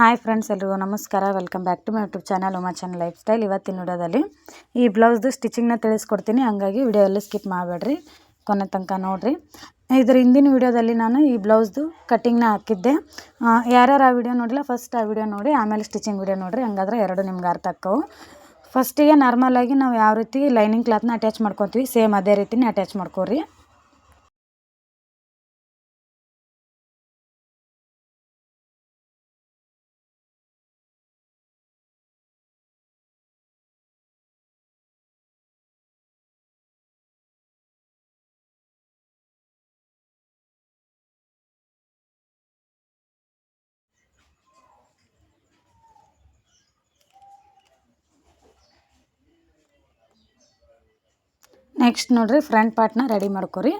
Hi friends, ಎಲ್ರಿಗೂ ನಮಸ್ಕಾರ. Welcome back to my YouTube channel Uma channel lifestyle. ಇವತ್ತಿನ ವಿಡಿಯೋದಲ್ಲಿ ಈ ಬ್ಲೌಸ್ದು ಸ್ಟಿಚಿಂಗ್ನ ತಿಳಿಸ್ಕೊಡ್ತೀನಿ. ಹಂಗಾಗಿ ವಿಡಿಯೋ ಎಲ್ಲ ಸ್ಕಿಪ್ ಮಾಡಬೇಡ್ರಿ, ಕೊನೆ ತನಕ ನೋಡಿರಿ. ಇದರ ಹಿಂದಿನ ವಿಡಿಯೋದಲ್ಲಿ ನಾನು ಈ ಬ್ಲೌಸ್ದು ಕಟ್ಟಿಂಗ್ನ ಹಾಕಿದ್ದೆ. ಯಾರ್ಯಾರು ಆ ವಿಡಿಯೋ ನೋಡಿಲ್ಲ ಫಸ್ಟ್ ಆ ವಿಡಿಯೋ ನೋಡಿ, ಆಮೇಲೆ ಸ್ಟಿಚಿಂಗ್ ವಿಡಿಯೋ ನೋಡಿರಿ. ಹಂಗಾದ್ರೆ ಎರಡು ನಿಮ್ಗೆ ಅರ್ಥ ಆಕ್ಕವು ಫಸ್ಟಿಗೆ ನಾರ್ಮಲಾಗಿ ನಾವು ಯಾವ ರೀತಿ ಲೈನಿಂಗ್ ಕ್ಲಾತ್ನ ಅಟ್ಯಾಚ್ ಮಾಡ್ಕೊತೀವಿ ಸೇಮ್ ಅದೇ ರೀತಿನೇ ಅಟ್ಯಾಚ್ ಮಾಡ್ಕೊರಿ. ನೆಕ್ಸ್ಟ್ ನೋಡ್ರಿ ಫ್ರಂಟ್ ಪಾರ್ಟ್ನ ರೆಡಿ ಮಾಡ್ಕೊರಿ.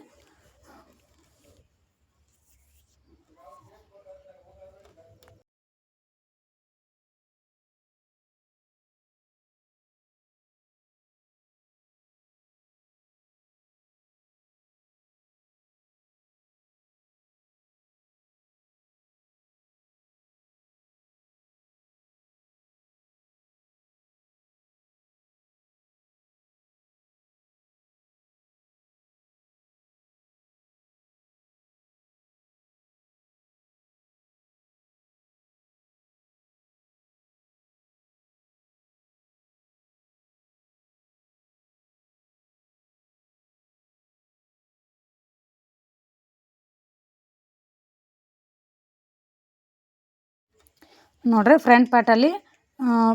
ನೋಡ್ರಿ ಫ್ರಂಟ್ ಪಾರ್ಟಲ್ಲಿ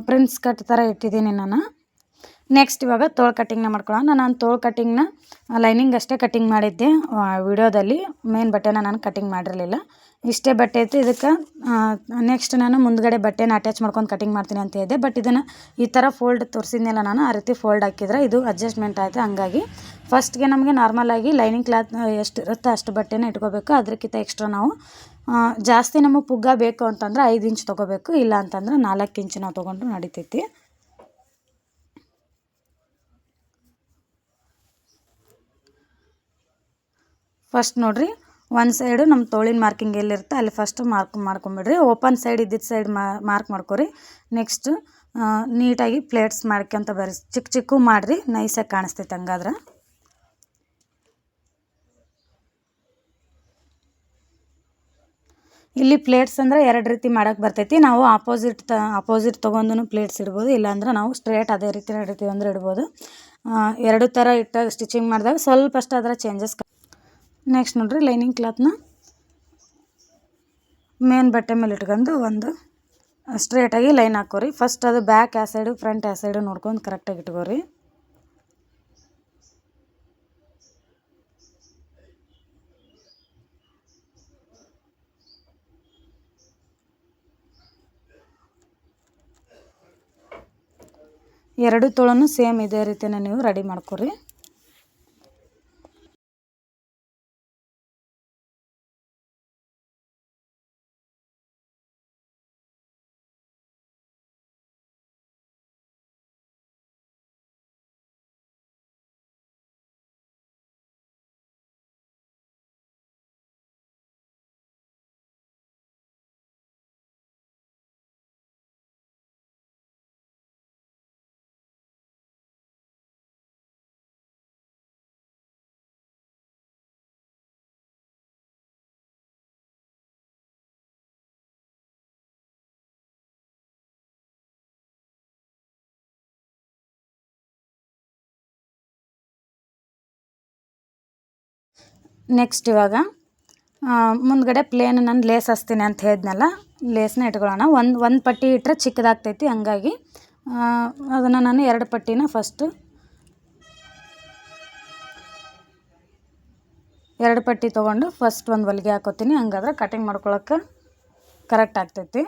ಪ್ರಿನ್ಸ್ ಕಟ್ ಥರ ಇಟ್ಟಿದ್ದೀನಿ ನಾನು. ನೆಕ್ಸ್ಟ್ ಇವಾಗ ತೋಳು ಕಟ್ಟಿಂಗ್ನ ಮಾಡ್ಕೊಳ್ಳೋಣ. ನಾನು ತೋಳು ಕಟ್ಟಿಂಗ್ನ ಲೈನಿಂಗ್ ಅಷ್ಟೇ ಕಟ್ಟಿಂಗ್ ಮಾಡಿದ್ದೆ. ವಿಡಿಯೋದಲ್ಲಿ ಮೇನ್ ಬಟ್ಟೆನ ನಾನು ಕಟ್ಟಿಂಗ್ ಮಾಡಿರಲಿಲ್ಲ. ಇಷ್ಟೇ ಬಟ್ಟೆ ಐತೆ ಇದಕ್ಕೆ ನೆಕ್ಸ್ಟ್ ನಾನು ಮುಂದ್ಗಡೆ ಬಟ್ಟೆನ ಅಟ್ಯಾಚ್ ಮಾಡ್ಕೊಂಡು ಕಟ್ಟಿಂಗ್ ಮಾಡ್ತೀನಿ ಅಂತ ಇದ್ದೆ ಬಟ್ ಇದನ್ನು ಈ ಥರ ಫೋಲ್ಡ್ ತೋರಿಸಿದ್ನಲ್ಲ ನಾನು, ಆ ರೀತಿ ಫೋಲ್ಡ್ ಹಾಕಿದ್ರೆ ಇದು ಅಡ್ಜಸ್ಟ್ಮೆಂಟ್ ಆಯಿತು ಹಂಗಾಗಿ. ಫಸ್ಟ್ಗೆ ನಮಗೆ ನಾರ್ಮಲಾಗಿ ಲೈನಿಂಗ್ ಕ್ಲಾತ್ ಎಷ್ಟು ಇರುತ್ತೆ ಅಷ್ಟು ಬಟ್ಟೆನ ಇಟ್ಕೋಬೇಕು. ಅದಕ್ಕಿಂತ ಎಕ್ಸ್ಟ್ರಾ ನಾವು ಜಾಸ್ತಿ ನಮಗೆ ಪುಗ್ಗ ಬೇಕು ಅಂತಂದ್ರೆ ಐದು ಇಂಚ್ ತೊಗೋಬೇಕು, ಇಲ್ಲ ಅಂತಂದ್ರೆ ನಾಲ್ಕು ಇಂಚ್ ನಾವು ತೊಗೊಂಡ್ರೆ ನಡಿತೈತಿ. ಫಸ್ಟ್ ನೋಡಿರಿ, ಒಂದು ಸೈಡು ನಮ್ಮ ತೋಳಿನ ಮಾರ್ಕಿಂಗ್ ಎಲ್ಲಿರುತ್ತೆ ಅಲ್ಲಿ ಫಸ್ಟ್ ಮಾರ್ಕ್ ಮಾಡ್ಕೊಂಬಿಡ್ರಿ. ಓಪನ್ ಸೈಡ್ ಇದ್ದಿದ್ದ ಸೈಡ್ ಮಾರ್ಕ್ ಮಾಡ್ಕೊರಿ. ನೆಕ್ಸ್ಟ್ ನೀಟಾಗಿ ಪ್ಲೇಟ್ಸ್ ಮಾಡ್ಕೊಂತ ಬರ್ರಿ. ಚಿಕ್ಕ ಚಿಕ್ಕ ಮಾಡಿರಿ ನೈಸಾಗಿ ಕಾಣಿಸ್ತೈತೆ ಹಂಗಾದ್ರೆ. ಇಲ್ಲಿ ಪ್ಲೇಟ್ಸ್ ಅಂದರೆ ಎರಡು ರೀತಿ ಮಾಡೋಕ್ಕೆ ಬರ್ತೈತಿ. ನಾವು ಆಪೋಸಿಟ್ ತ ಆಪೋಸಿಟ್ ತೊಗೊಂಡು ಪ್ಲೇಟ್ಸ್ ಇಡ್ಬೋದು. ಇಲ್ಲಾಂದ್ರೆ ನಾವು ಸ್ಟ್ರೇಟ್ ಅದೇ ರೀತಿ ಇಡ್ತೀವಿ ಅಂದರೆ ಇಡ್ಬೋದು. ಎರಡು ಥರ ಇಟ್ಟಾಗ ಸ್ಟಿಚಿಂಗ್ ಮಾಡಿದಾಗ ಸ್ವಲ್ಪ ಅಷ್ಟು ಅದರ ಚೇಂಜಸ್ ನೆಕ್ಸ್ಟ್ ನೋಡ್ರಿ ಲೈನಿಂಗ್ ಕ್ಲಾತ್ನ ಮೇನ್ ಬಟ್ಟೆ ಮೇಲೆ ಇಟ್ಕೊಂಡು ಒಂದು ಸ್ಟ್ರೇಟಾಗಿ ಲೈನ್ ಹಾಕೋರಿ. ಫಸ್ಟ್ ಅದು ಬ್ಯಾಕ್ ಆ ಸೈಡು ಫ್ರಂಟ್ ಆ ಸೈಡು ನೋಡ್ಕೊಂಡು ಕರೆಕ್ಟಾಗಿ ಇಟ್ಕೋರಿ. ಎರಡು ತೋಳನ್ನು ಸೇಮ್ ಇದೇ ರೀತಿನೇ ನೀವು ರೆಡಿ ಮಾಡ್ಕೊರಿ. ನೆಕ್ಸ್ಟ್ ಇವಾಗ ಮುಂದುಗಡೆ ಪ್ಲೇನ್ ನಾನು ಲೇಸ್ ಹಚ್ತೀನಿ ಅಂತ ಹೇಳಿದ್ನಲ್ಲ ಲೇಸ್ನ ಇಟ್ಕೊಳ್ಳೋಣ. ಒಂದು ಒಂದು ಪಟ್ಟಿ ಇಟ್ಟರೆ ಚಿಕ್ಕದಾಗ್ತೈತಿ, ಹಂಗಾಗಿ ಅದನ್ನು ನಾನು ಎರಡು ಪಟ್ಟಿನ ಫಸ್ಟು ಎರಡು ಪಟ್ಟಿ ತೊಗೊಂಡು ಫಸ್ಟ್ ಒಂದು ಹೊಲಿಗೆ ಹಾಕೋತೀನಿ, ಹಂಗಾದ್ರೆ ಕಟಿಂಗ್ ಮಾಡ್ಕೊಳಕ್ಕೆ ಕರೆಕ್ಟ್ ಆಗ್ತೈತಿ.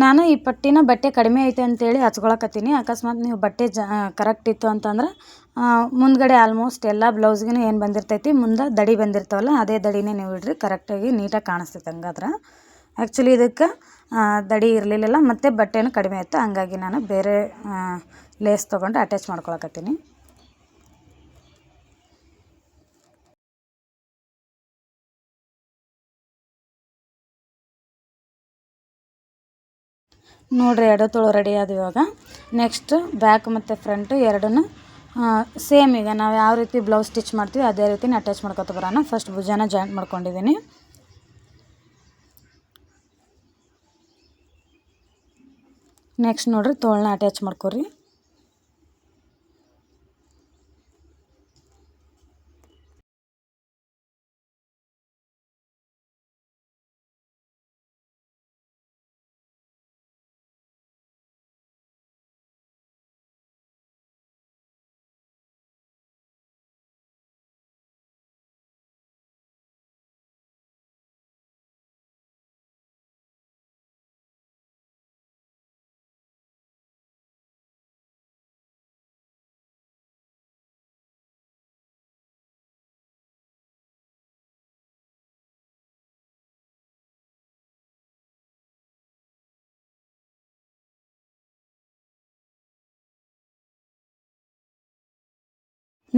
ನಾನು ಈ ಪಟ್ಟಿನ ಬಟ್ಟೆ ಕಡಿಮೆ ಐತೆ ಅಂತೇಳಿ ಹಚ್ಕೊಳಕತ್ತೀನಿ. ಅಕಸ್ಮಾತ್ ನೀವು ಬಟ್ಟೆ ಜ ಕರೆಕ್ಟ್ ಇತ್ತು ಅಂತಂದ್ರೆ ಮುಂದ್ಗಡೆ ಆಲ್ಮೋಸ್ಟ್ ಎಲ್ಲ ಬ್ಲೌಸ್ಗೂ ಏನು ಬಂದಿರ್ತೈತಿ, ಮುಂದೆ ದಡಿ ಬಂದಿರ್ತಾವಲ್ಲ, ಅದೇ ದಡಿನೇ ನೀವು ಇಡ್ರಿ ಕರೆಕ್ಟಾಗಿ ನೀಟಾಗಿ ಕಾಣಿಸ್ತೈತೆ ಹಂಗಾದ್ರೆ. ಆ್ಯಕ್ಚುಲಿ ಇದಕ್ಕೆ ದಡಿ ಇರಲಿಲ್ಲ ಮತ್ತು ಬಟ್ಟೆನೂ ಕಡಿಮೆ ಇತ್ತು, ಹಂಗಾಗಿ ನಾನು ಬೇರೆ ಲೇಸ್ ತೊಗೊಂಡು ಅಟ್ಯಾಚ್ ಮಾಡ್ಕೊಳಕತ್ತೀನಿ. ನೋಡಿರಿ ಎರಡು ತೊಳು ರೆಡಿ ಆದ ಇವಾಗ. ನೆಕ್ಸ್ಟ್ ಬ್ಯಾಕ್ ಮತ್ತು ಫ್ರಂಟ್ ಎರಡನ್ನೂ ಸೇಮ್ ಈಗ ನಾವು ಯಾವ ರೀತಿ ಬ್ಲೌಸ್ ಸ್ಟಿಚ್ ಮಾಡ್ತೀವಿ ಅದೇ ರೀತಿ ಅಟ್ಯಾಚ್ ಮಾಡ್ಕೊತ ಬರೋಣ. ಫಸ್ಟ್ ಭುಜನ ಜಾಯಿಂಟ್ ಮಾಡ್ಕೊಂಡಿದ್ದೀನಿ. ನೆಕ್ಸ್ಟ್ ನೋಡಿರಿ ತೋಳನ್ನ ಅಟ್ಯಾಚ್ ಮಾಡ್ಕೊರಿ.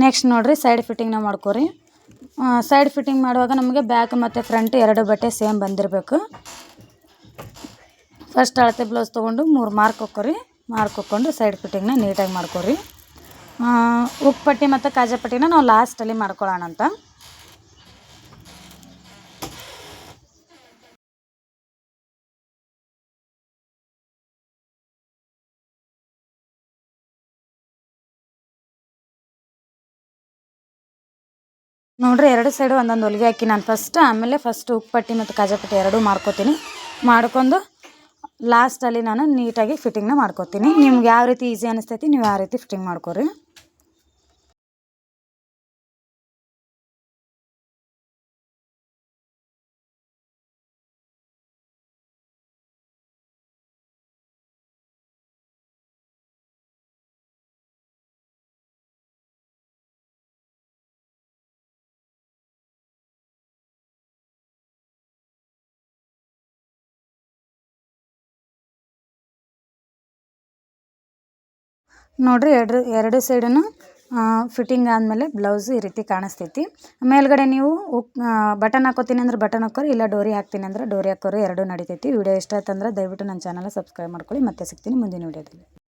ನೆಕ್ಸ್ಟ್ ನೋಡಿರಿ ಸೈಡ್ ಫಿಟ್ಟಿಂಗ್ನ ಮಾಡ್ಕೊರಿ. ಸೈಡ್ ಫಿಟ್ಟಿಂಗ್ ಮಾಡುವಾಗ ನಮಗೆ ಬ್ಯಾಕ್ ಮತ್ತು ಫ್ರಂಟ್ ಎರಡು ಬಟ್ಟೆ ಸೇಮ್ ಬಂದಿರಬೇಕು. ಫಸ್ಟ್ ಅಳತೆ ಬ್ಲೌಸ್ ತೊಗೊಂಡು ಮೂರು ಮಾರ್ಕ್ ಹಾಕೋರಿ ಮಾರ್ಕ್ ಹಾಕ್ಕೊಂಡು ಸೈಡ್ ಫಿಟ್ಟಿಂಗ್ನ ನೀಟಾಗಿ ಮಾಡ್ಕೊರಿ. ಉಪ್ಪಟ್ಟಿ ಮತ್ತು ಕಾಜಾ ಪಟ್ಟಿನ ನಾವು ಲಾಸ್ಟಲ್ಲಿ ಮಾಡ್ಕೊಳ್ಳೋಣ ಅಂತ ನೋಡ್ರಿ ಎರಡು ಸೈಡು ಒಂದೊಂದು ಹೊಲಿಗೆ ಹಾಕಿ ನಾನು ಫಸ್ಟ್ ಆಮೇಲೆ ಫಸ್ಟ್ ಉಪ್ಪಟ್ಟಿ ಮತ್ತು ಕಾಜಾಪಟ್ಟಿ ಎರಡೂ ಮಾಡ್ಕೋತೀನಿ. ಮಾಡ್ಕೊಂಡು ಲಾಸ್ಟಲ್ಲಿ ನಾನು ನೀಟಾಗಿ ಫಿಟ್ಟಿಂಗ್ನ ಮಾಡ್ಕೋತೀನಿ. ನಿಮ್ಗೆ ಯಾವ ರೀತಿ ಈಸಿ ಅನಿಸ್ತೈತಿ, ನೀವು ಯಾವ ರೀತಿ ಫಿಟ್ಟಿಂಗ್ ಮಾಡ್ಕೊರಿ. ನೋಡಿರಿ ಎರಡು ಎರಡು ಸೈಡನ್ನು ಫಿಟ್ಟಿಂಗ್ ಆದಮೇಲೆ ಬ್ಲೌಸ್ ಈ ರೀತಿ ಕಾಣಿಸ್ತೈತಿ. ಮೇಲ್ಗಡೆ ನೀವು ಬಟನ್ ಹಾಕೋತೀನಿ ಅಂದ್ರೆ ಬಟನ್ ಹಾಕೋರು, ಇಲ್ಲ ಡೋರಿ ಹಾಕ್ತೀನಿ ಅಂದ್ರೆ ಡೋರಿ ಹಾಕೋರು, ಎರಡೂ ನಡಿತೈತಿ. ವಿಡಿಯೋ ಇಷ್ಟ ಆಯ್ತಂದ್ರೆ ದಯವಿಟ್ಟು ನನ್ನ ಚಾನಲ್ ಸಬ್ಸ್ಕ್ರೈಬ್ ಮಾಡ್ಕೊಳ್ಳಿ. ಮತ್ತೆ ಸಿಗ್ತೀನಿ ಮುಂದಿನ ವಿಡಿಯೋದಲ್ಲಿ.